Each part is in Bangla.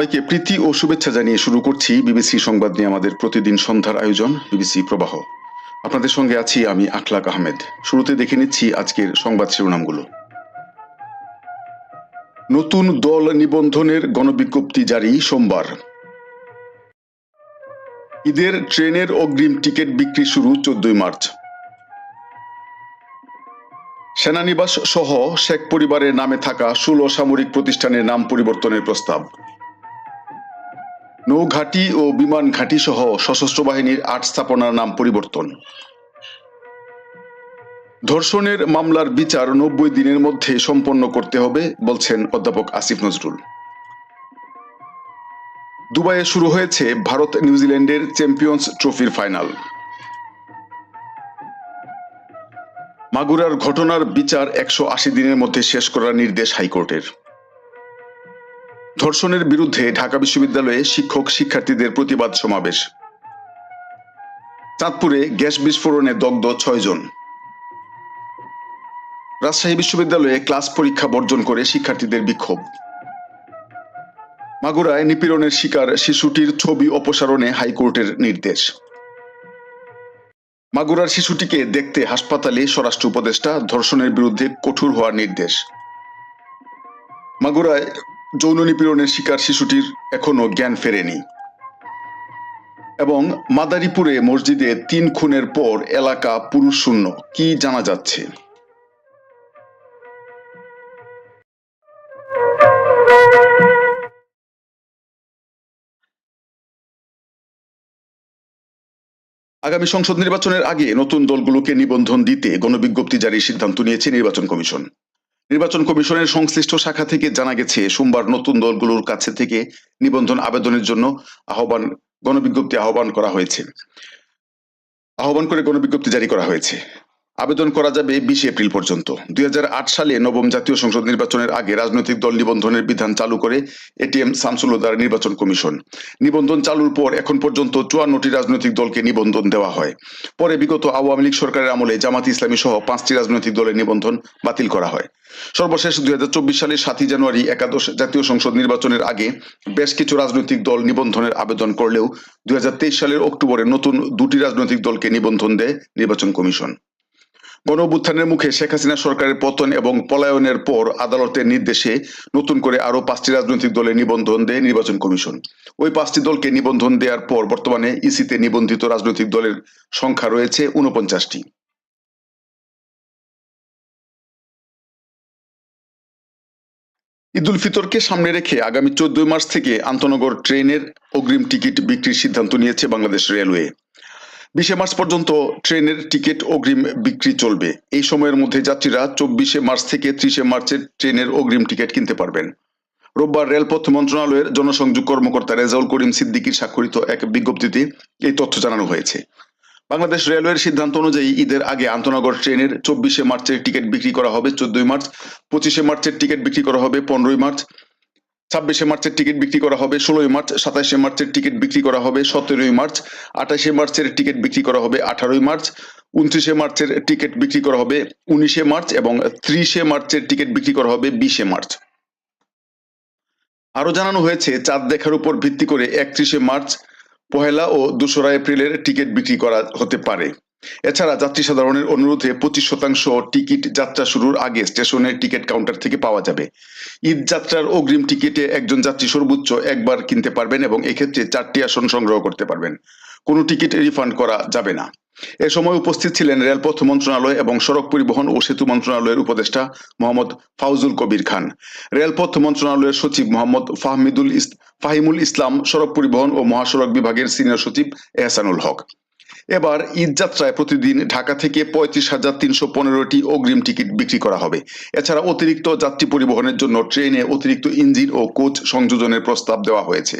সবাইকে প্রীতি ও শুভেচ্ছা জানিয়ে শুরু করছি বিবিসি সংবাদ নিয়ে আমাদের প্রতিদিন সন্ধ্যার আয়োজন, বিবিসি প্রবাহ। আপনাদের সঙ্গে আছি আমি আখলাক আহমেদ। শুরুতে দেখে নিচ্ছি আজকের সংবাদ শিরোনামগুলো। নতুন দল নিবন্ধনের গণবিজ্ঞপ্তি জারি সোমবার। ঈদের ট্রেনের অগ্রিম টিকিট বিক্রি শুরু চোদ্দই মার্চ। সেনানিবাস সহ শেখ পরিবারের নামে থাকা ষোলো সামরিক প্রতিষ্ঠানের নাম পরিবর্তনের প্রস্তাব। নৌঘাটি ও বিমান ঘাঁটি সহ সশস্ত্র বাহিনীর আট স্থাপনার নাম পরিবর্তন। ধর্ষণের মামলার বিচার নব্বই দিনের মধ্যে সম্পন্ন করতে হবে, বলছেন অধ্যাপক আসিফ নজরুল। দুবাইয়ে শুরু হয়েছে ভারত নিউজিল্যান্ডের চ্যাম্পিয়ন্স ট্রফির ফাইনাল। মাগুরার ঘটনার বিচার একশো আশি দিনের মধ্যে শেষ করার নির্দেশ হাইকোর্টের। ধর্ষণের বিরুদ্ধে ঢাকা বিশ্ববিদ্যালয়ে শিক্ষক শিক্ষার্থীদের প্রতিবাদ সমাবেশ। চাঁদপুরে গ্যাস বিস্ফোরণে দগ্ধ ছয় জন। রাজশাহী বিশ্ববিদ্যালয়ে ক্লাস পরীক্ষা বর্জন করে শিক্ষার্থীদের বিক্ষোভ। মাগুরায় নিপীড়নের শিকার শিশুটির ছবি অপসারণে হাইকোর্টের নির্দেশ। মাগুরার শিশুটিকে দেখতে হাসপাতালে স্বরাষ্ট্র উপদেষ্টা ধর্ষণের বিরুদ্ধে কঠোর হওয়ার নির্দেশ। মাগুরায় যৌন নিপীড়নের শিকার শিশুটির এখনও জ্ঞান ফেরেনি। এবং মাদারীপুরে মসজিদে তিন খুনের পর এলাকা পুরুষ শূন্য কি জানা যাচ্ছে? আগামী সংসদ নির্বাচনের আগে নতুন দলগুলোকে নিবন্ধন দিতে গণবিজ্ঞপ্তি জারির সিদ্ধান্ত নিয়েছে নির্বাচন কমিশন। নির্বাচন কমিশনের সংশ্লিষ্ট শাখা থেকে জানা গেছে, সোমবার নতুন দলগুলোর কাছে থেকে নিবন্ধন আবেদনের জন্য আহ্বান, গণবিজ্ঞপ্তি আহ্বান করা হয়েছে। আহ্বান করে গণবিজ্ঞপ্তি জারি করা হয়েছে। আবেদন করা যাবে বিশে এপ্রিল পর্যন্ত। দুই হাজার আট সালে নবম জাতীয় সংসদ নির্বাচনের আগে রাজনৈতিক দল নিবন্ধনের বিধান চালু করে এটিএম শামসুল দ্বারা নির্বাচন কমিশন। নিবন্ধন চালুর পর এখন পর্যন্ত চুয়ান্নটি রাজনৈতিক দলকে নিবন্ধন দেওয়া হয়। পরে বিগত আওয়ামী লীগ সরকারের আমলে জামাত ইসলামী সহ পাঁচটি রাজনৈতিক দলের নিবন্ধন বাতিল করা হয়। সর্বশেষ দুই হাজার চব্বিশ সালের সাতই জানুয়ারি একাদশ জাতীয় সংসদ নির্বাচনের আগে বেশ কিছু রাজনৈতিক দল নিবন্ধনের আবেদন করলেও দুই হাজার তেইশ সালের অক্টোবরে নতুন দুটি রাজনৈতিক দলকে নিবন্ধন দেয় নির্বাচন কমিশন। গণ অভ্যুত্থানের মুখে শেখ হাসিনা সরকারের পতন এবং পলায়নের পর আদালতের নির্দেশে নতুন করে আরও পাঁচটি রাজনৈতিক দলে নিবন্ধন দেয় নির্বাচন কমিশন। ওই পাঁচটি দলকে নিবন্ধন দেওয়ার পর বর্তমানে ইসিতে নিবন্ধিত রাজনৈতিক দলের সংখ্যা রয়েছে উনপঞ্চাশটি ঈদুল ফিতরকে সামনে রেখে আগামী চোদ্দই মার্চ থেকে আন্তনগর ট্রেনের অগ্রিম টিকিট বিক্রির সিদ্ধান্ত নিয়েছে বাংলাদেশ রেলওয়ে। বিশে মার্চ পর্যন্ত ট্রেনের টিকিট অগ্রিম বিক্রি চলবে। এই সময়ের মধ্যে যাত্রীরা চব্বিশে মার্চ থেকে ত্রিশে মার্চের ট্রেনের অগ্রিম টিকিট কিনতে পারবেন। রোববার রেলপথ মন্ত্রণালয়ের জনসংযোগ কর্মকর্তা রেজাউল করিম সিদ্দিকির স্বাক্ষরিত এক বিজ্ঞপ্তিতে এই তথ্য জানানো হয়েছে। বাংলাদেশ রেলওয়ের সিদ্ধান্ত অনুযায়ী ঈদের আগে আন্তনগর ট্রেনের চব্বিশে মার্চের টিকিট বিক্রি করা হবে চোদ্দই মার্চ, পঁচিশে মার্চের টিকিট বিক্রি করা হবে পনেরোই মার্চ ছাব্বিশে মার্চের টিকিট বিক্রি করা হবে, ষোলোই মার্চ, সাতাশে মার্চের টিকিট বিক্রি করা হবে, সতেরোই মার্চ, আঠাশে মার্চের টিকিট বিক্রি করা হবে, আঠারোই মার্চ, উনত্রিশে মার্চের টিকিট বিক্রি করা হবে, উনিশে মার্চ এবং ত্রিশে মার্চের টিকিট বিক্রি করা হবে বিশে মার্চ। আরও জানানো হয়েছে, চাঁদ দেখার উপর ভিত্তি করে একত্রিশে মার্চ, পহেলা ও দোসরা এপ্রিলের টিকিট বিক্রি করা হতে পারে। এছাড়া যাত্রী সাধারণের অনুরোধে পঁচিশ শতাংশ টিকিট যাত্রা শুরুর আগে স্টেশনের টিকিট কাউন্টার থেকে পাওয়া যাবে। ঈদ যাত্রার অগ্রিম টিকিটে একজন যাত্রী সর্বোচ্চ একবার কিনতে পারবেন এবং এক্ষেত্রে চারটি আসন সংগ্রহ করতে পারবেন। কোনো টিকিট রিফান্ড করা যাবে না। এ সময় উপস্থিত ছিলেন রেলপথ মন্ত্রণালয় এবং সড়ক পরিবহন ও সেতু মন্ত্রণালয়ের উপদেষ্টা মোহাম্মদ ফাউজুল কবির খান। রেলপথ মন্ত্রণালয়ের সচিব মোহাম্মদ ফাহমিদুল ফাহিমুল ইসলাম, সড়ক পরিবহন ও মহাসড়ক বিভাগের সিনিয়র সচিব এহসানুল হক। এবার ঈদ যাত্রায় প্রতিদিন ঢাকা থেকে পঁয়ত্রিশ হাজার তিনশো পনেরোটি অগ্রিম টিকিট বিক্রি করা হবে। এছাড়া অতিরিক্ত যাত্রী পরিবহনের জন্য ট্রেনে অতিরিক্ত ইঞ্জিন ও কোচ সংযোজনের প্রস্তাব দেওয়া হয়েছে।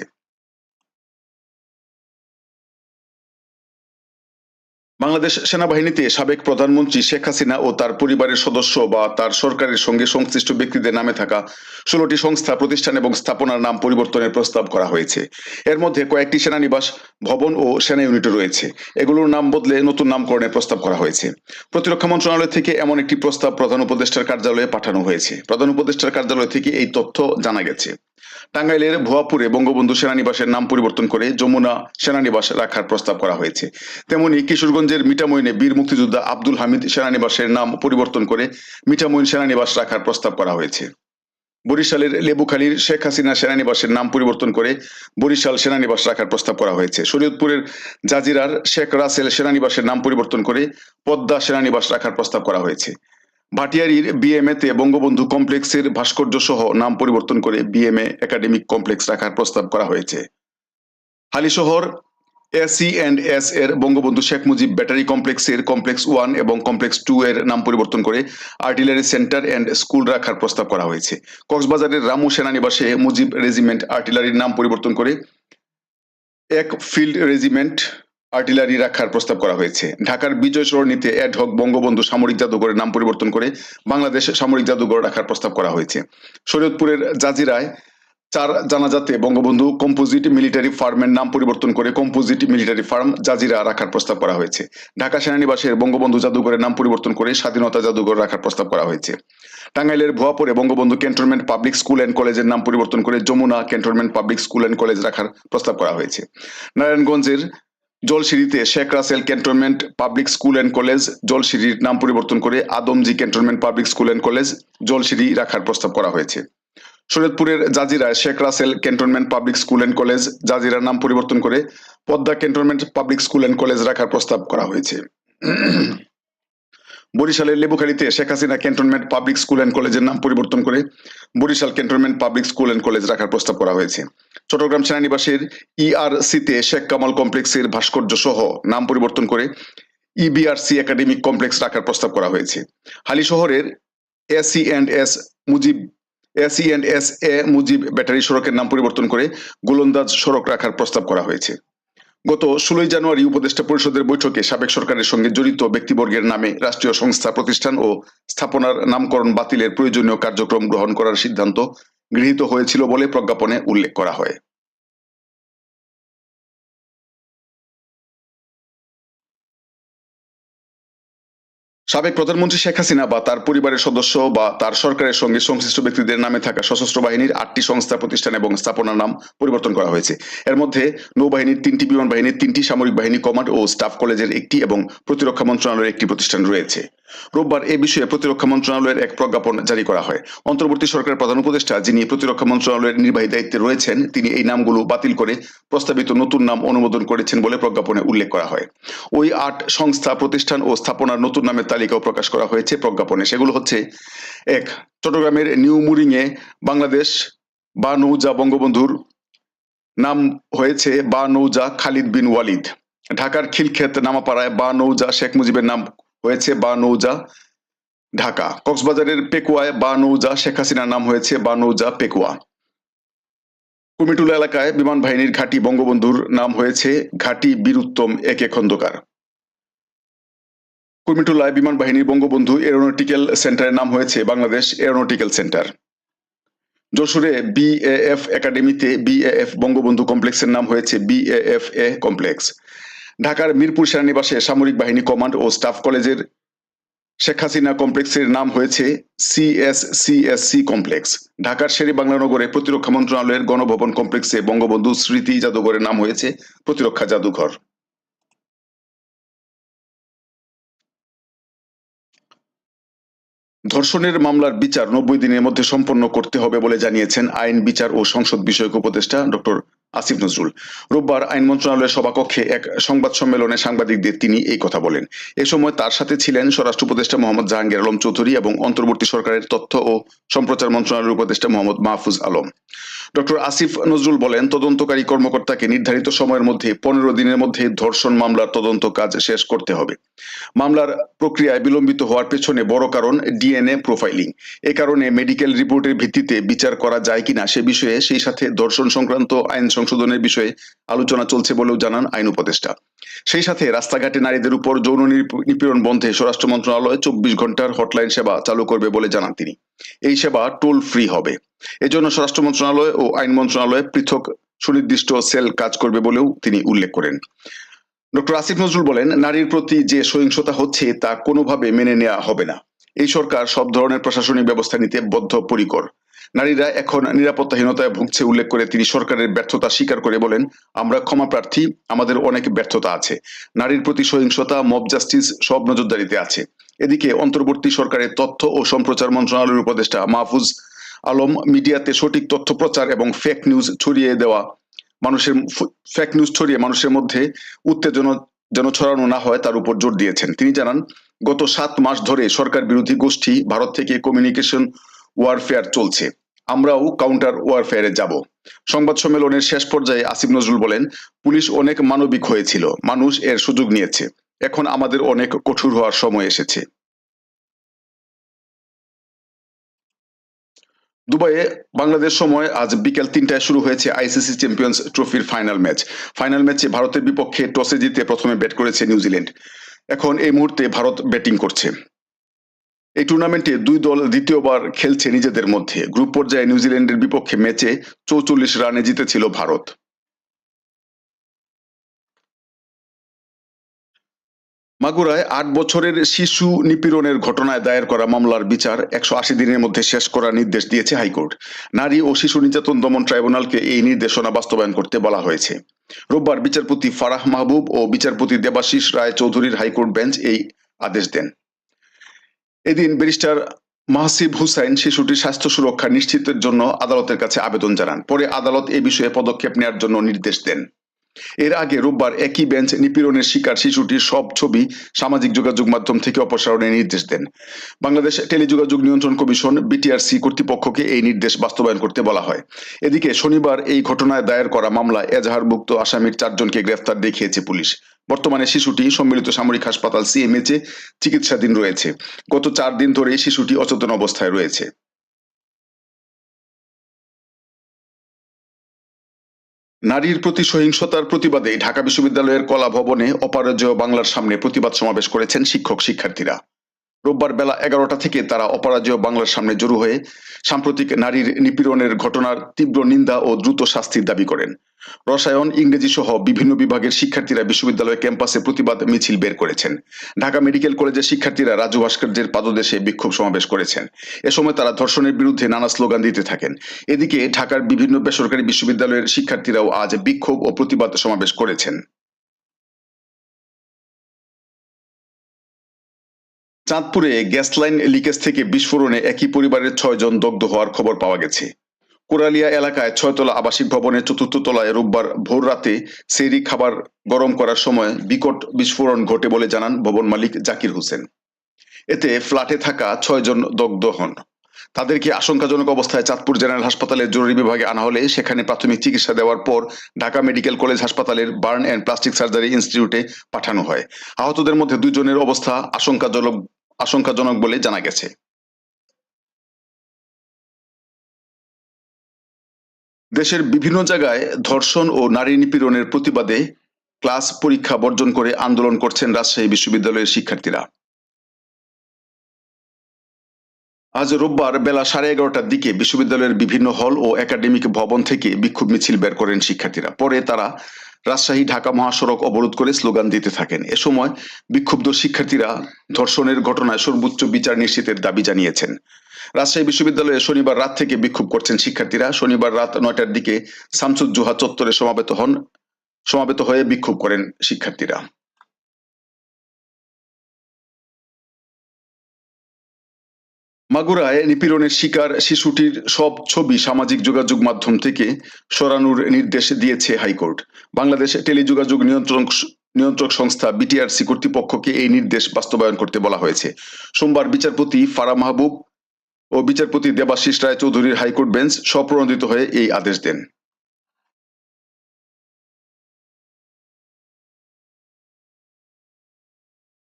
বাংলাদেশ সেনাবাহিনীতে সাবেক প্রধানমন্ত্রী শেখ হাসিনা ও তার পরিবারের সদস্য বা তার সরকারের সঙ্গে সংশ্লিষ্ট ব্যক্তিদের নামে থাকা ষোলোটি সংস্থা, প্রতিষ্ঠান এবং স্থাপনার নাম পরিবর্তনের প্রস্তাব করা হয়েছে। এর মধ্যে কয়েকটি সেনানিবাস, ভবন ও সেনা ইউনিটও রয়েছে। এগুলোর নাম বদলে নতুন নামকরণের প্রস্তাব করা হয়েছে। প্রতিরক্ষা মন্ত্রণালয় থেকে এমন একটি প্রস্তাব প্রধান উপদেষ্টার কার্যালয়ে পাঠানো হয়েছে। প্রধান উপদেষ্টার কার্যালয় থেকে এই তথ্য জানা গেছে। টাঙ্গাইলের ভুয়াপুরে বঙ্গবন্ধু সেনানিবাসের নাম পরিবর্তন করে যমুনা সেনানিবাস রাখার প্রস্তাব করা হয়েছে। তেমনি কিশোরগঞ্জের মিঠামইনে বীর মুক্তিযোদ্ধা আব্দুল হামিদ সেনানিবাসের নাম পরিবর্তন করে মিঠামইন সেনানিবাস রাখার প্রস্তাব করা হয়েছে। বরিশালের লেবুখালীর শেখ হাসিনা সেনানিবাসের নাম পরিবর্তন করে বরিশাল সেনানিবাস রাখার প্রস্তাব করা হয়েছে। শরীয়তপুরের জাজিরার শেখ রাসেল সেনানিবাসের নাম পরিবর্তন করে পদ্মা সেনানিবাস রাখার প্রস্তাব করা হয়েছে। ভাটিয়ারির বিএমএ তে বঙ্গবন্ধু কমপ্লেক্সের ভাস্কর্য সহ নাম পরিবর্তন করে বিএমএ একাডেমিক কমপ্লেক্স রাখার প্রস্তাব করা হয়েছে। হালিশহর এসি অ্যান্ড এস এর বঙ্গবন্ধু শেখ মুজিব ব্যাটারি কমপ্লেক্সের কমপ্লেক্স ওয়ান এবং কমপ্লেক্স টু এর নাম পরিবর্তন করে আর্টিলারি সেন্টার অ্যান্ড স্কুল রাখার প্রস্তাব করা হয়েছে। কক্সবাজারের রামু সেনানিবাসে মুজিব রেজিমেন্ট আর্টিলারির নাম পরিবর্তন করে এক ফিল্ড রেজিমেন্ট আর্টিলারি রাখার প্রস্তাব করা হয়েছে। ঢাকার বিজয় সরণিতে অ্যাডহক বঙ্গবন্ধু সামরিক জাদুঘরের নাম পরিবর্তন করে বাংলাদেশ সামরিক জাদুঘর রাখার প্রস্তাব করা হয়েছে। শরীয়তপুরের জাজিরায় চার জানাজাতে বঙ্গবন্ধু কম্পোজিট মিলিটারি ফার্মের নাম পরিবর্তন করে কম্পোজিট মিলিটারি ফার্ম জাজিরা রাখার প্রস্তাব করা হয়েছে। ঢাকা সেনানিবাসের বঙ্গবন্ধু জাদুঘরের নাম পরিবর্তন করে স্বাধীনতা জাদুঘর রাখার প্রস্তাব করা হয়েছে। টাঙ্গাইলের ভুয়াপুরে Bangabandhu cantonment public school and কলেজের নাম পরিবর্তন করে Jamuna cantonment public school and college রাখার প্রস্তাব করা হয়েছে। নারায়ণগঞ্জের জলসিঁড়িতে Sheikh Russel cantonment public school and college, জলসিঁড়ির নাম পরিবর্তন করে Adamjee cantonment public school and college Jolshiri রাখার প্রস্তাব করা হয়েছে। শরীয়তপুরের জাজিরায় Sheikh Russel cantonment public school and college জাজিরার নাম পরিবর্তন করে Padma cantonment public school and college রাখার প্রস্তাব করা হয়েছে। বরিশালের লেবুখালীতে Sheikh Hasina cantonment public school and কলেজের নাম পরিবর্তন করে Barishal cantonment public school and college রাখার প্রস্তাব করা হয়েছে। চট্টগ্রাম সেনানিবাসের ইআরসিতে শেখ কামাল কমপ্লেক্সের ভাস্কর্য সহ নাম পরিবর্তন করে ইবিআরসি একাডেমিক কমপ্লেক্স রাখার প্রস্তাব করা হয়েছে। হালি শহরের AC and S Mujib AC and S A Mujib battery সড়কের নাম পরিবর্তন করে গোলন্দাজ সড়ক রাখার প্রস্তাব করা হয়েছে। গত ষোলোই জানুয়ারি উপদেষ্টা পরিষদের বৈঠকে সাবেক সরকারের সঙ্গে জড়িত ব্যক্তিবর্গের নামে রাষ্ট্রীয় সংস্থা, প্রতিষ্ঠান ও স্থাপনার নামকরণ বাতিলের প্রয়োজনীয় কার্যক্রম গ্রহণ করার সিদ্ধান্ত গৃহীত হয়েছিল বলে প্রজ্ঞাপনে উল্লেখ করা হয়। সাবেক প্রধানমন্ত্রী শেখ হাসিনা বা তার পরিবারের সদস্য বা তার সরকারের সঙ্গে সংশ্লিষ্ট ব্যক্তিদের নামে থাকা সশস্ত্র বাহিনীর আটটি সংস্থা, প্রতিষ্ঠান এবং স্থাপনার নাম পরিবর্তন করা হয়েছে। এর মধ্যে নৌবাহিনীর তিনটি বিমান বাহিনীর তিনটি, সামরিক বাহিনী, কমান্ড ও স্টাফ কলেজের একটি এবং প্রতিরক্ষা মন্ত্রণালয়ের একটি প্রতিষ্ঠান রয়েছে। রোববার এ বিষয়ে প্রতিরক্ষা মন্ত্রণালয়ের এক প্রজ্ঞাপন জারি করা হয়। অন্তর্বর্তী সরকারের প্রধান উপদেষ্টা যিনি প্রতিরক্ষা মন্ত্রণালয়ের নির্বাহী দায়িত্বে রয়েছেন, তিনি এই নামগুলো বাতিল করে প্রস্তাবিত নতুন নাম অনুমোদন করেছেন বলে প্রজ্ঞাপনে উল্লেখ করা হয়। ওই আট সংস্থা, প্রতিষ্ঠান ও স্থাপনার নতুন নামের তালিকাও প্রকাশ করা হয়েছে প্রজ্ঞাপনে। সেগুলো হচ্ছে, এক, চট্টগ্রামের নিউ মুরিংয়ে বাংলাদেশ বা নৌজা বঙ্গবন্ধুর নাম হয়েছে বা নৌজা খালিদ বিন ওয়ালিদ। ঢাকার খিলক্ষেত নামাপাড়ায় বা নৌজা শেখ মুজিবের নাম হয়েছে বা নৌজা ঢাকা। কক্সবাজারের পেকুয়ায় বা নৌজা শেখ হাসিনার নাম হয়েছে বা নৌজা পেকুয়া। কুমিটুলা এলাকায় বিমান বাহিনীর ঘাঁটি বঙ্গবন্ধুর নাম হয়েছে ঘাঁটি বীরুত্তম একে খন্দকার। কুমিটুলায় বিমান বাহিনীর বঙ্গবন্ধু এরোনটিক্যাল সেন্টারের নাম হয়েছে বাংলাদেশ এরোনটিক্যাল সেন্টার। যশোরে বিএএফ একাডেমিতে বিএএফ বঙ্গবন্ধু কমপ্লেক্সের নাম হয়েছে বিএএফ এ কমপ্লেক্স। ঢাকার মিরপুর সেনানিবাসে সামরিক বাহিনী কমান্ড ও স্টাফ কলেজের শেখ হাসিনা কমপ্লেক্সের নাম হয়েছে সিএসসিএসসি কমপ্লেক্স। ঢাকার শেরি বাংলানগরে প্রতিরক্ষা মন্ত্রণালয়ের গণভবন কমপ্লেক্সে বঙ্গবন্ধু স্মৃতি জাদুঘরের নাম হয়েছে প্রতিরক্ষা জাদুঘর। ধর্ষণের মামলার বিচার নব্বই দিনের মধ্যে সম্পন্ন করতে হবে বলে জানিয়েছেন আইন, বিচার ও সংসদ বিষয়ক উপদেষ্টা ডক্টর আসিফ নজরুল। রোববার আইন মন্ত্রণালয়ের সভাকক্ষে এক সংবাদ সম্মেলনে সাংবাদিকদের তিনি এই কথা বলেন। এ সময় তার সাথে ছিলেন স্বরাষ্ট্র উপদেষ্টা মোহাম্মদ জাহাঙ্গীর আলম চৌধুরী এবং অন্তর্বর্তী সরকারের তথ্য ও সম্প্রচার মন্ত্রণালয়ের উপদেষ্টা মোহাম্মদ মাহফুজ আলম। ডক্টর আসিফ নজরুল বলেন, তদন্তকারী কর্মকর্তাকে নির্ধারিত সময়ের মধ্যে পনেরো দিনের মধ্যে ধর্ষণ মামলার তদন্ত কাজ শেষ করতে হবে। মামলার প্রক্রিয়ায় বিলম্বিত হওয়ার পেছনে বড় কারণ ডিএনএ প্রোফাইলিং। এ কারণে মেডিকেল রিপোর্টের ভিত্তিতে বিচার করা যায় কিনা সে বিষয়ে সেই সাথে ধর্ষণ সংক্রান্ত আইন সংশোধনের বিষয়ে আলোচনা চলছে বলেও জানান আইন উপদেষ্টা। সেই সাথে রাস্তাঘাটে নারীদের উপর যৌন নিপীড়ন বন্ধে স্বরাষ্ট্র মন্ত্রণালয় চব্বিশ ঘণ্টার হটলাইন সেবা চালু করবে বলে জানান তিনি। এই সেবা টোল ফ্রি হবে। এজন্য স্বরাষ্ট্র মন্ত্রণালয় ও আইন মন্ত্রণালয় পৃথক সুনির্দিষ্ট সেল কাজ করবে বলেও তিনি উল্লেখ করেন। ডক্টর আসিফ নজরুল বলেন, নারীর প্রতি যে সহিংসতা হচ্ছে তা কোনোভাবে মেনে নেওয়া হবে না। এই সরকার সব ধরনের প্রশাসনিক ব্যবস্থা নিতে বদ্ধপরিকর। নারীরা এখন নিরাপত্তাহীনতায় ভুগছে উল্লেখ করে তিনি সরকারের ব্যর্থতা স্বীকার করে বলেন, আমরা ক্ষমা প্রার্থী, আমাদের অনেক ব্যর্থতা আছে। নারীর প্রতি সহিংসতা মব জাস্টিস সব নজরদারিতে আছে। এদিকে অন্তর্বর্তী সরকারের তথ্য ও সম্প্রচার মন্ত্রণালয়ের উপদেষ্টা মাহফুজ আলম মিডিয়াতে সঠিক তথ্য প্রচার এবং ফেক নিউজ ছড়িয়ে দেওয়া, মানুষের ফেক নিউজ ছড়িয়ে মানুষের মধ্যে উত্তেজনা যেন ছড়ানো না হয় তার উপর জোর দিয়েছেন। তিনি জানান, গত সাত মাস ধরে সরকার বিরোধী গোষ্ঠী ভারত থেকে কমিউনিকেশন ওয়ারফেয়ার চলছে। আমরাও কাউন্টার ওয়ারফেয়ারে যাব। সংবাদ সম্মেলনের শেষ পর্যায়ে আসিফ নজরুল বলেন, পুলিশ অনেক মানবিক হয়েছিল, মানুষ এর সুযোগ নিয়েছে। এখন আমাদের অনেক কঠোর হওয়ার সময় এসেছে। দুবাইয়ে বাংলাদেশ সময় আজ বিকেল তিনটায় শুরু হয়েছে আইসিসি চ্যাম্পিয়ন্স ট্রফির ফাইনাল ম্যাচ। ফাইনাল ম্যাচে ভারতের বিপক্ষে টসে জিতে প্রথমে ব্যাট করেছে নিউজিল্যান্ড। এখন এই মুহূর্তে ভারত ব্যাটিং করছে। এই টুর্নামেন্টে দুই দল দ্বিতীয়বার খেলছে নিজেদের মধ্যে। গ্রুপ পর্যায়ে নিউজিল্যান্ডের বিপক্ষে ম্যাচে চৌচল্লিশ রানে জিতেছিল ভারত। মাগুরায় আট বছরের শিশু নিপীড়নের ঘটনায় দায়ের করা মামলার বিচার একশো আশি দিনের মধ্যে শেষ করার নির্দেশ দিয়েছে হাইকোর্ট। নারী ও শিশু নির্যাতন দমন ট্রাইব্যুনালকে এই নির্দেশনা বাস্তবায়ন করতে বলা হয়েছে। রোববার বিচারপতি ফারাহ মাহবুব ও বিচারপতি দেবাশিস রায় চৌধুরীর হাইকোর্ট বেঞ্চ এই আদেশ দেন। এদিন ব্যারিস্টার মাহসিব হুসাইন শিশুটির স্বাস্থ্য সুরক্ষা নিশ্চিতের জন্য আদালতের কাছে আবেদন জানান। পরে আদালত এ বিষয়ে পদক্ষেপ নেয়ার জন্য নির্দেশ দেন। এর আগে রোববার একই বেঞ্চ নিপীড়নের শিকার শিশুটির সব ছবি সামাজিক যোগাযোগ মাধ্যম থেকে অপসারণের নির্দেশ দেন। বাংলাদেশ টেলিযোগাযোগ নিয়ন্ত্রণ কমিশন বিটিআরসি কর্তৃপক্ষকে এই নির্দেশ বাস্তবায়ন করতে বলা হয়। এদিকে শনিবার এই ঘটনায় দায়ের করা মামলায় এজাহারভুক্ত আসামির চারজনকে গ্রেফতার দেখিয়েছে পুলিশ। বর্তমানে শিশুটি সম্মিলিত সামরিক হাসপাতাল সিএমএচে চিকিৎসাধীন রয়েছে। গত চার দিন ধরে শিশুটি অচেতন অবস্থায় রয়েছে। নারীর প্রতি সহিংসতার প্রতিবাদে ঢাকা বিশ্ববিদ্যালয়ের কলা ভবনে অপরাজেয় বাংলার সামনে প্রতিবাদ সমাবেশ করেছেন শিক্ষক শিক্ষার্থীরা। রোববার বেলা এগারোটা থেকে তারা অপরাজেয় বাংলার সামনে জড়ো হয়ে সাম্প্রতিক নারীর নিপীড়নের ঘটনার তীব্র নিন্দা ও দ্রুত শাস্তির দাবি করেন। রসায়ন, ইংরেজি সহ বিভিন্ন বিভাগের শিক্ষার্থীরা বিশ্ববিদ্যালয় ক্যাম্পাসে প্রতিবাদ মিছিল বের করেছেন। ঢাকা মেডিকেল কলেজের শিক্ষার্থীরা রাজু ভাস্কর্যের পাদদেশে বিক্ষোভ সমাবেশ করেছেন। এ সময় তারা ধর্ষণের বিরুদ্ধে নানা স্লোগান দিতে থাকেন। এদিকে ঢাকার বিভিন্ন বেসরকারি বিশ্ববিদ্যালয়ের শিক্ষার্থীরাও আজ বিক্ষোভ ও প্রতিবাদ সমাবেশ করেছেন। চাঁদপুরে গ্যাস লাইন লিকেজ থেকে বিস্ফোরণে একই পরিবারের ছয়জন দগ্ধ হওয়ার খবর পাওয়া গেছে। কোরালিয়া এলাকায় ছয়তলা আবাসিক ভবনের চতুর্থ তলায় রোববার ভোর রাতে সেরি খাবার গরম করার সময় বিকট বিস্ফোরণ ঘটে বলে জানান ভবন মালিক জাকির হোসেন। এতে ফ্ল্যাটে থাকা ছয়জন দগ্ধ হন। তাদেরকে আশঙ্কাজনক অবস্থায় চাঁদপুর জেনারেল হাসপাতালের জরুরি বিভাগে আনা হলে সেখানে প্রাথমিক চিকিৎসা দেওয়ার পর ঢাকা মেডিকেল কলেজ হাসপাতালের বার্ন অ্যান্ড প্লাস্টিক সার্জারি ইনস্টিটিউটে পাঠানো হয়। আহতদের মধ্যে দুজনের অবস্থা আশঙ্কাজনক আশঙ্কাজনক বলে জানা গেছে। দেশের বিভিন্ন জায়গায় ধর্ষণ ও নারী নিপীড়নের প্রতিবাদে ক্লাস পরীক্ষা বর্জন করে আন্দোলন করছেন রাজশাহী বিশ্ববিদ্যালয়ের শিক্ষার্থীরা। আজ রোববার বেলা সাড়ে এগারোটার দিকে বিশ্ববিদ্যালয়ের বিভিন্ন হল ও একাডেমিক ভবন থেকে বিক্ষোভ মিছিল বের করেন শিক্ষার্থীরা। পরে তারা রাজশাহী ঢাকা মহাসড়ক অবরোধ করে স্লোগান দিতে থাকেন। এ সময় বিক্ষুব্ধ শিক্ষার্থীরা ধর্ষণের ঘটনায় সর্বোচ্চ বিচার নিশ্চিতের দাবি জানিয়েছেন। রাজশাহী বিশ্ববিদ্যালয়ে শনিবার রাত থেকে বিক্ষোভ করছেন শিক্ষার্থীরা। শনিবার রাত নয়টার দিকে শামসুজ্জোহা চত্বরে সমাবেত হন, সমাবেত হয়ে বিক্ষোভ করেন শিক্ষার্থীরা। মাগুরায় নিপীড়নের শিকার শিশুটির সব ছবি সামাজিক যোগাযোগ মাধ্যম থেকে সরানোর নির্দেশ দিয়েছে হাইকোর্ট। বাংলাদেশ টেলিযোগাযোগ নিয়ন্ত্রণ নিয়ন্ত্রক সংস্থা বিটিআরসি কর্তৃপক্ষকে এই নির্দেশ বাস্তবায়ন করতে বলা হয়েছে। সোমবার বিচারপতি ফারা মাহবুব ও বিচারপতি দেবাশিস রায় চৌধুরীর হাইকোর্ট বেঞ্চ স্বপ্রণোদিত হয়ে এই আদেশ দেন।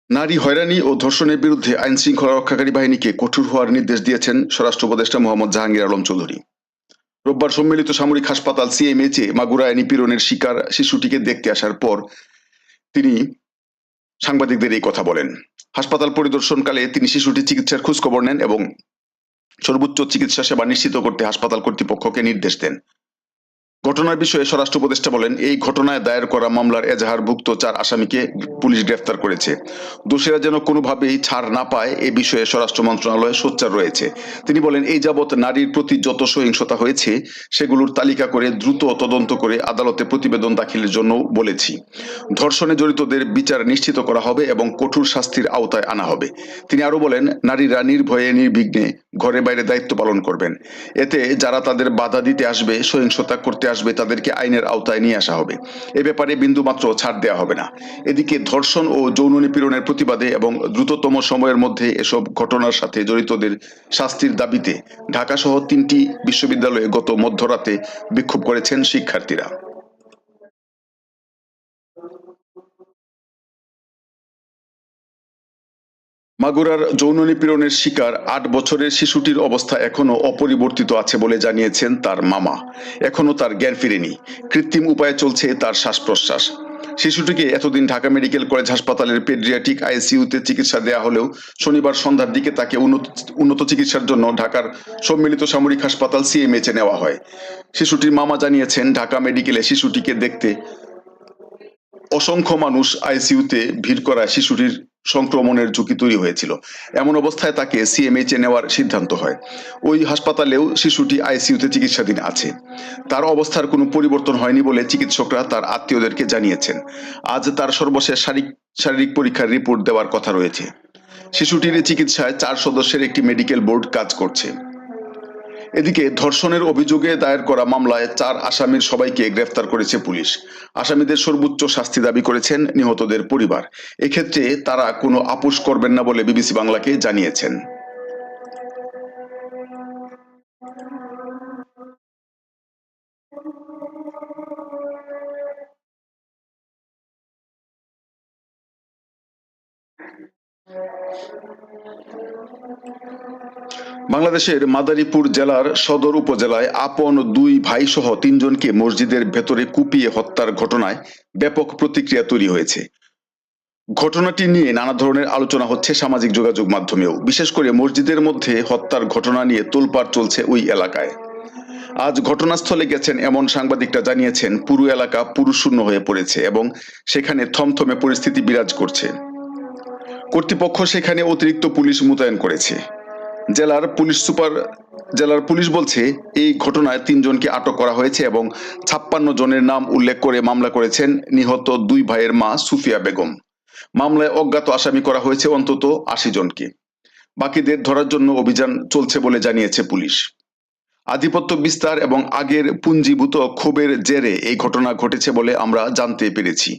নারী হয়রানি ও ধর্ষণের বিরুদ্ধে আইন শৃঙ্খলা রক্ষাকারী বাহিনীকে কঠোর হওয়ার নির্দেশ দিয়েছেন স্বরাষ্ট্র উপদেষ্টা মোহাম্মদ জাহাঙ্গীর আলম চৌধুরী। রোববার সম্মিলিত সামরিক হাসপাতাল সিএমএচে মাগুরায় নিপীড়নের শিকার শিশুটিকে দেখতে আসার পর তিনি সাংবাদিকদের এই কথা বলেন। হাসপাতাল পরিদর্শনকালে তিনি শিশুটির চিকিৎসার খোঁজখবর নেন এবং সর্বোচ্চ চিকিৎসা সেবা নিশ্চিত করতে হাসপাতাল কর্তৃপক্ষকে নির্দেশ দেন। ঘটনার বিষয়ে স্বরাষ্ট্র উপদেষ্টা বলেন, এই ঘটনায় দায়ের করা মামলার এজাহারভুক্ত চার আসামিকে পুলিশ গ্রেফতার করেছে। দোষীরা যেন কোনোভাবেই ছাড় না পায়, এ বিষয়ে স্বরাষ্ট্র মন্ত্রণালয়ে সোচ্চার রয়েছে। তিনি বলেন, এই যাবৎ নারীর প্রতি যত সহিংসতা হয়েছে, সেগুলোর তালিকা করে দ্রুত তদন্ত করে আদালতে প্রতিবেদন দাখিলের জন্য বলেছি। ধর্ষণে জড়িতদের বিচার নিশ্চিত করা হবে এবং কঠোর শাস্তির আওতায় আনা হবে। তিনি আরও বলেন, নারীরা নির্ভয়ে, নির্বিঘ্নে ঘরে বাইরে দায়িত্ব পালন করবেন। এতে যারা তাদের বাধা দিতে আসবে, সহিংসতা করতে আসবে, তাদেরকে আইনের আওতায় নিয়ে আসা হবে। এ ব্যাপারে বিন্দুমাত্র ছাড় দেওয়া হবে না। এদিকে ধর্ষণ ও যৌন নিপীড়নের প্রতিবাদে এবং দ্রুততম সময়ের মধ্যে এসব ঘটনার সাথে জড়িতদের শাস্তির দাবিতে ঢাকা সহ তিনটি বিশ্ববিদ্যালয়ে গত মধ্যরাতে বিক্ষোভ করেছেন শিক্ষার্থীরা। মাগুরার যৌন নিপীড়নের শিকার আট বছরের শিশুটির অবস্থা এখনও অপরিবর্তিত আছে বলে জানিয়েছেন তার মামা। এখনও তার জ্ঞান ফিরেনি। কৃত্রিম উপায়ে চলছে তার শ্বাস প্রশ্বাস শিশুটিকে এতদিন ঢাকা মেডিকেল কলেজ হাসপাতালের পেডিয়াট্রিক আইসিইউতে চিকিৎসা দেওয়া হলেও শনিবার সন্ধ্যার দিকে তাকে উন্নত চিকিৎসার জন্য ঢাকার সম্মিলিত সামরিক হাসপাতাল সিএমএইচে নেওয়া হয়। শিশুটির মামা জানিয়েছেন, ঢাকা মেডিকেলে শিশুটিকে দেখতে অসংখ্য মানুষ আইসিইউতে ভিড় করায় শিশুটির সংক্রমণের ঝুঁকি তৈরি হয়েছিল। এমন অবস্থায় তাকে সিএমএইচে নেওয়ার সিদ্ধান্ত হয়। ওই হাসপাতালেও শিশুটি আইসিইউতে চিকিৎসাধীন আছে। তার অবস্থার কোনো পরিবর্তন হয়নি বলে চিকিৎসকরা তার আত্মীয়দেরকে জানিয়েছেন। আজ তার সর্বশেষ শারীরিক শারীরিক পরীক্ষার রিপোর্ট দেওয়ার কথা রয়েছে। শিশুটির চিকিৎসায় চার সদস্যের একটি মেডিকেল বোর্ড কাজ করছে। এদিকে ধর্ষণের অভিযোগে দায়ের করা মামলায় চার আসামির সবাইকে গ্রেফতার করেছে পুলিশ। আসামিদের সর্বোচ্চ শাস্তি দাবি করেছেন নিহতদের পরিবার। এক্ষেত্রে তারা কোনো আপোষ করবেন না বলে বিবিসি বাংলাকে জানিয়েছেন। বাংলাদেশের মাদারীপুর জেলার সদর উপজেলায় আপন দুই ভাই সহ তিনজনকে মসজিদের ভেতরে কুপিয়ে হত্যার ঘটনায় ব্যাপক প্রতিক্রিয়া তৈরি হয়েছে। ঘটনাটি নিয়ে নানা ধরনের আলোচনা হচ্ছে সামাজিক যোগাযোগ মাধ্যমেও। বিশেষ করে মসজিদের মধ্যে হত্যার ঘটনা নিয়ে তোলপাড় চলছে ওই এলাকায়। আজ ঘটনাস্থলে গেছেন এমন সাংবাদিকরা জানিয়েছেন, পুরো এলাকা পুরুষশূন্য হয়ে পড়েছে এবং সেখানে থমথমে পরিস্থিতি বিরাজ করছে। কর্তৃপক্ষ সেখানে অতিরিক্ত পুলিশ মোতায়েন করেছে। জেলার পুলিশ সুপার, জেলার পুলিশ বলছে, এই ঘটনায় তিনজনকে আটক করা হয়েছে এবং ছাপ্পান্ন জনের নাম উল্লেখ করে মামলা করেছেন নিহত দুই ভাইয়ের মা সুফিয়া বেগম। মামলায় অজ্ঞাত আসামি করা হয়েছে অন্তত আশি জনকে। বাকিদের ধরার জন্য অভিযান চলছে বলে জানিয়েছে পুলিশ। আধিপত্য বিস্তার এবং আগের পুঞ্জীভূত ক্ষোভের জেরে এই ঘটনা ঘটেছে বলে আমরা জানতে পেরেছি।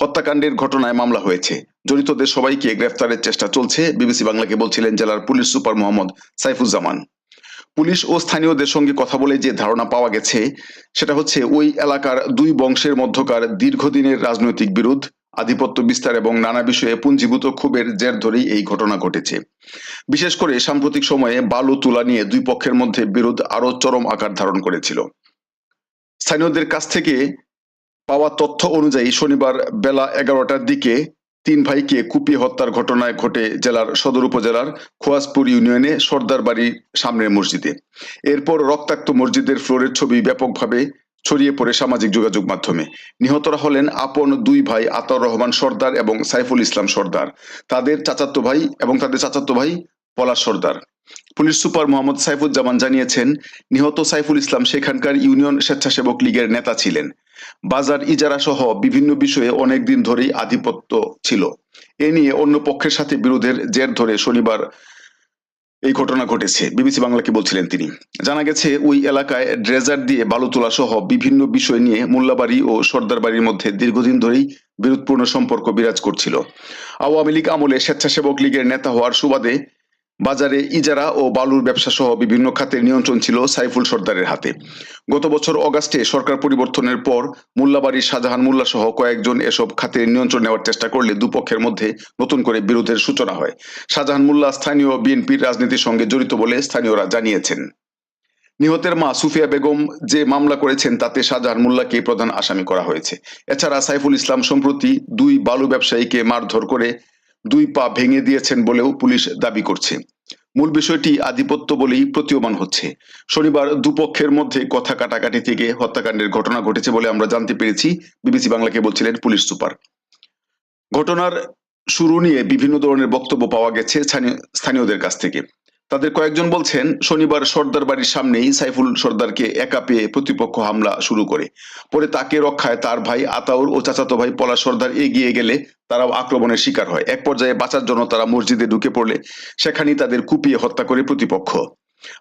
হত্যাকাণ্ডের ঘটনায় মামলা হয়েছে। জড়িতদের সবাইকে গ্রেফতারের চেষ্টা চলছে। বিবিসি বাংলাকে বলছিলেন জেলার police super Mohammad Saifuzzaman. Police ও স্থানীয়দের সঙ্গে কথা বলে যে ধারণা পাওয়া গেছে, সেটা হচ্ছে ওই এলাকার দুই বংশের মধ্যকার দীর্ঘদিনের রাজনৈতিক বিরোধ আধিপত্য বিস্তার এবং নানা বিষয়ে পুঞ্জীভূত ক্ষোভের জের ধরেই এই ঘটনা ঘটেছে। বিশেষ করে সাম্প্রতিক সময়ে বালু তুলা নিয়ে দুই পক্ষের মধ্যে বিরোধ আরও চরম আকার ধারণ করেছিল। স্থানীয়দের কাছ থেকে পাওয়া তথ্য অনুযায়ী শনিবার বেলা এগারোটার দিকে তিন ভাইকে কুপিয়ে হত্যার ঘটনায় ঘটে জেলার সদর উপজেলার খোয়াজপুর ইউনিয়নে সর্দার বাড়ির সামনের মসজিদে। এরপর রক্তাক্ত মসজিদের ফ্লোরের ছবি ব্যাপকভাবে ছড়িয়ে পড়ে সামাজিক যোগাযোগ মাধ্যমে। নিহতরা হলেন আপন দুই ভাই আতর রহমান সর্দার এবং সাইফুল ইসলাম সর্দার। তাদের চাচাতো ভাই এবং তাদের চাচাতো ভাই পলাশ সর্দার। পুলিশ সুপার মোহাম্মদ সাইফুজ্জামান জানিয়েছেন, নিহত সাইফুল ইসলাম সেখানকার ইউনিয়ন স্বেচ্ছাসেবক লীগের নেতা ছিলেন। বাজার ইজারা সহ বিভিন্ন বিষয়ে অনেকদিন ধরেই আধিপত্য ছিল। এ নিয়ে অন্য পক্ষের সাথে বিরোধের জের ধরে শনিবার এই ঘটনা ঘটেছে। বিবিসি বাংলাকে বলছিলেন তিনি? জানা গেছে, ওই এলাকায় ড্রেজার দিয়ে বালু তোলা সহ বিভিন্ন বিষয় নিয়ে মোল্লাবাড়ি ও সর্দার বাড়ির মধ্যে দীর্ঘদিন ধরেই বিরোধপূর্ণ সম্পর্ক বিরাজ করছিল। আওয়ামী লীগ আমলে স্বেচ্ছাসেবক লীগের নেতা হওয়ার সুবাদে বাজারে ইজারা ও বালুর ব্যবসা সহ বিভিন্ন খাতের নিয়ন্ত্রণ ছিল সাইফুল সর্দারের হাতে। গত বছর অগাস্টে সরকার পরিবর্তনের পর মোল্লাবাড়ির শাহজাহান মোল্লা সহ কয়েকজন এসব খাতের নিয়ন্ত্রণ নেওয়ার চেষ্টা করলে দুপক্ষের মধ্যে নতুন করে বিরোধের সূচনা হয়। শাহজাহান মোল্লা স্থানীয় বিএনপির রাজনীতির সঙ্গে জড়িত বলে স্থানীয়রা জানিয়েছেন। নিহতের মা সুফিয়া বেগম যে মামলা করেছেন তাতে শাহজাহান মোল্লাকে প্রধান আসামি করা হয়েছে। এছাড়া সাইফুল ইসলাম সম্প্রতি দুই বালু ব্যবসায়ীকে মারধর করে দুই পা ভেঙে দিয়েছেন বলেও পুলিশ দাবি করছে। মূল বিষয়টি আধিপত্য বলেই প্রতীয়মান হচ্ছে। শনিবার দুপক্ষের মধ্যে কথা কাটাকাটি থেকে হত্যাকাণ্ডের ঘটনা ঘটেছে বলে আমরা জানতে পেরেছি, বিবিসি বাংলাকে বলছিলেন পুলিশ সুপার। ঘটনার শুরু নিয়ে বিভিন্ন ধরনের বক্তব্য পাওয়া গেছে স্থানীয় স্থানীয়দের কাছ থেকে। তাদের কয়েকজন বলছেন, শনিবার সর্দার বাড়ির সামনেই সাইফুল সর্দারকে একা পেয়ে প্রতিপক্ষ হামলা শুরু করে। পরে তাকে রক্ষায় তার ভাই আতাউর ও চাচাতো ভাই পলা সর্দার এগিয়ে গেলে তারাও আক্রমণের শিকার হয়। এক পর্যায়ে বাঁচার জন্য তারা মসজিদে ঢুকে পড়লে, সেখানেই তাদের কুপিয়ে হত্যা করে প্রতিপক্ষ।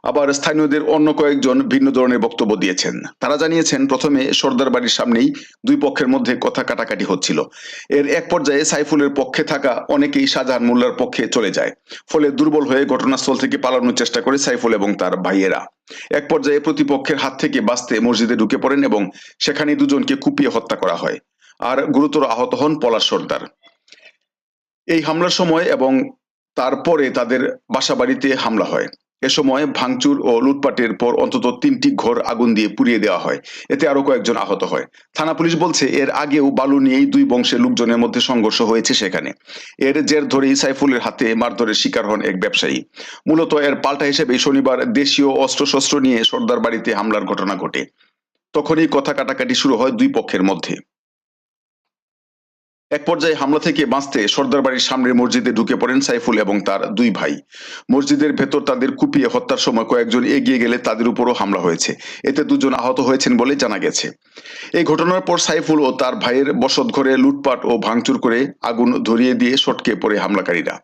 আবার স্থানীয়দের অন্য কয়েকজন ভিন্ন ধরনের বক্তব্য দিয়েছেন। তারা জানিয়েছেন, প্রথমে সর্দার বাড়ির সামনেই দুই পক্ষের মধ্যে কথা কাটাকাটি হচ্ছিল। এর এক পর্যায়ে সাইফুলের পক্ষে থাকা অনেকেই শাহজাহান মোল্লার পক্ষে চলে যায়। ফলে দুর্বল হয়ে ঘটনাস্থল থেকে পালানোর চেষ্টা করে সাইফুল এবং তার ভাইয়েরা। এক পর্যায়ে প্রতিপক্ষের হাত থেকে বাঁচতে মসজিদে ঢুকে পড়েন এবং সেখানে দুজনকে কুপিয়ে হত্যা করা হয়। আর গুরুতর আহত হন পলাশ সর্দার। এই হামলার সময় এবং তারপরে তাদের বাসাবাড়িতে হামলা হয়। এ সময় ভাঙচুর ও লুটপাটের পর অন্তত তিনটি ঘর আগুন দিয়ে পুড়িয়ে দেওয়া হয়। এতে আরও কয়েকজন আহত হয়। থানা পুলিশ বলছে, এর আগেও বালু নিয়েই দুই বংশের লোকজনের মধ্যে সংঘর্ষ হয়েছে সেখানে। এর জের ধরেই সাইফুলের হাতে মারধরের শিকার হন এক ব্যবসায়ী। মূলত এর পাল্টা হিসেবে শনিবার দেশীয় অস্ত্রশস্ত্র নিয়ে সর্দার বাড়িতে হামলার ঘটনা ঘটে। তখনই কথা কাটাকাটি শুরু হয় দুই পক্ষের মধ্যে। এক পর্যায়ে হামলা থেকে বাঁচতে সর্দার বাড়ির সামনের মসজিদে ঢুকে পড়েন সাইফুল এবং তার দুই ভাই। মসজিদের ভেতর তাদের কুপিয়ে হত্যার সময় কয়েকজন এগিয়ে গেলে তাদের উপরও হামলা হয়েছে। এতে দুজন আহত হয়েছেন বলে জানা গেছে। এই ঘটনার পর সাইফুল ও তার ভাইয়ের বসত ঘরে লুটপাট ও ভাঙচুর করে আগুন ধরিয়ে দিয়ে সটকে পড়ে হামলাকারীরা।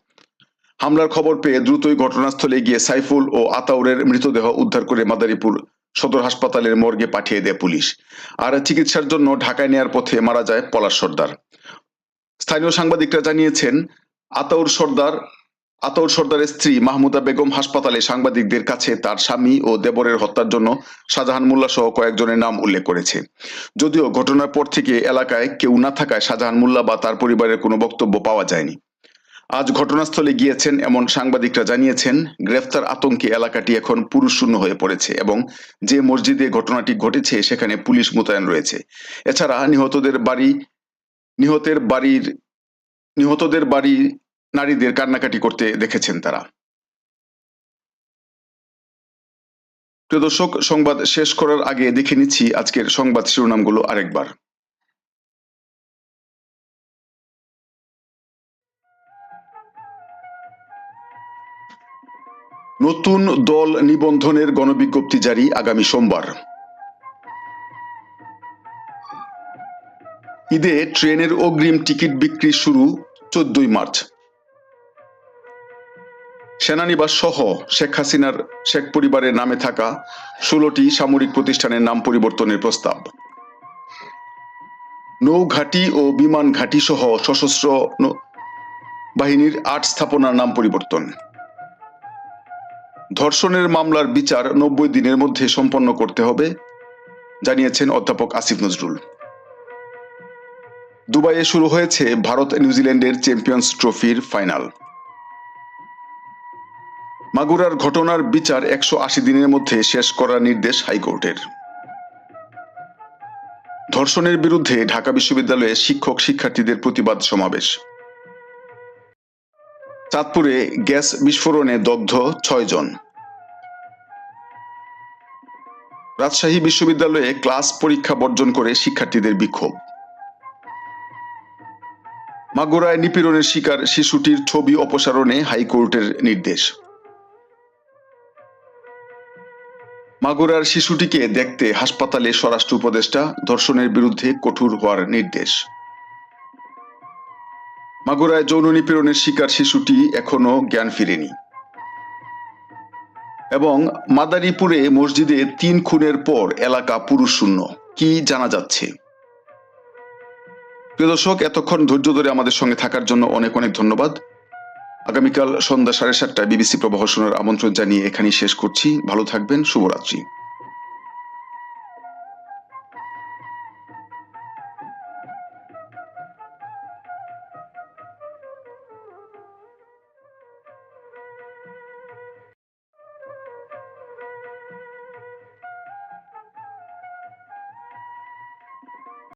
হামলার খবর পেয়ে দ্রুতই ঘটনাস্থলে গিয়ে সাইফুল ও আতাউরের মৃতদেহ উদ্ধার করে মাদারীপুর সদর হাসপাতালের মর্গে পাঠিয়ে দেয় পুলিশ। আর চিকিৎসার জন্য ঢাকায় নেয়ার পথে মারা যায় পলাশ সর্দার। স্থানীয় সাংবাদিকরা জানিয়েছেন, আতাউর সর্দার, আতাউর সর্দারের স্ত্রী মাহমুদা বেগম হাসপাতালে সাংবাদিকদের কাছে তার স্বামী ও দেবরের হত্যার জন্য শাহজাহান মোল্লা সহ কয়েকজনের নাম উল্লেখ করেছে। যদিও ঘটনার পর থেকে এলাকায় কেউ না থাকায় শাহজাহান মোল্লা বা তার পরিবারের কোনো বক্তব্য পাওয়া যায়নি। আজ ঘটনাস্থলে গিয়েছেন এমন সাংবাদিকরা জানিয়েছেন, গ্রেফতার আতঙ্কে এলাকাটি এখন পুরুষ শূন্য হয়ে পড়েছে এবং যে মসজিদে ঘটনাটি ঘটেছে সেখানে পুলিশ মোতায়েন রয়েছে। এছাড়া নিহতদের বাড়ি নিহতের বাড়ির, নিহতদের বাড়ি নারীদের কান্নাকাটি করতে দেখেছেন তারা। প্রিয় দর্শক, সংবাদ শেষ করার আগে দেখে নিচ্ছি আজকের সংবাদ শিরোনামগুলো আরেকবার। নতুন দল নিবন্ধনের গণবিজ্ঞপ্তি জারি আগামী সোমবার। ঈদে ট্রেনের অগ্রিম টিকিট বিক্রি শুরু চোদ্দই মার্চ। সেনানিবাস সহ শেখ হাসিনার শেখ পরিবারের নামে থাকা ষোলোটি সামরিক প্রতিষ্ঠানের নাম পরিবর্তনের প্রস্তাব। নৌঘাটি ও বিমান ঘাটি সহ সশস্ত্র বাহিনীর আট স্থাপনার নাম পরিবর্তন। ধর্ষণের মামলার বিচার নব্বই দিনের মধ্যে সম্পন্ন করতে হবে, জানিয়েছেন অধ্যাপক আসিফ নজরুল। দুবাইয়ে শুরু হয়েছে ভারত নিউজিল্যান্ডের চ্যাম্পিয়ন্স ট্রফির ফাইনাল। মাগুরার ঘটনার বিচার একশো আশি দিনের মধ্যে শেষ করার নির্দেশ হাইকোর্টের। ধর্ষণের বিরুদ্ধে ঢাকা বিশ্ববিদ্যালয়ে শিক্ষক শিক্ষার্থীদের প্রতিবাদ সমাবেশ। চাঁদপুরে গ্যাস বিস্ফোরণে দগ্ধ ছয় জন। রাজশাহী বিশ্ববিদ্যালয়ে ক্লাস পরীক্ষা বর্জন করে শিক্ষার্থীদের বিক্ষোভ। মাগুরায় নিপীড়নের শিকার শিশুটির ছবি অপসারণে হাইকোর্টের নির্দেশ। মাগুরার শিশুটিকে দেখতে হাসপাতালে স্বরাষ্ট্র উপদেষ্টা ধর্ষণের বিরুদ্ধে কঠোর হওয়ার নির্দেশ। মাগুরায় যৌন নিপীড়নের শিকার শিশুটি এখনও জ্ঞান ফিরেনি। এবং মাদারীপুরে মসজিদে তিন খুনের পর এলাকা পুরুষ শূন্য। কি জানা যাচ্ছে? প্রিয় দর্শক, এতক্ষণ ধৈর্য ধরে আমাদের সঙ্গে থাকার জন্য অনেক অনেক ধন্যবাদ। আগামীকাল সন্ধ্যা সাড়ে সাতটায় বিবিসি প্রবাহ শোনার আমন্ত্রণ জানিয়ে এখানেই শেষ করছি। ভালো থাকবেন, শুভরাত্রি।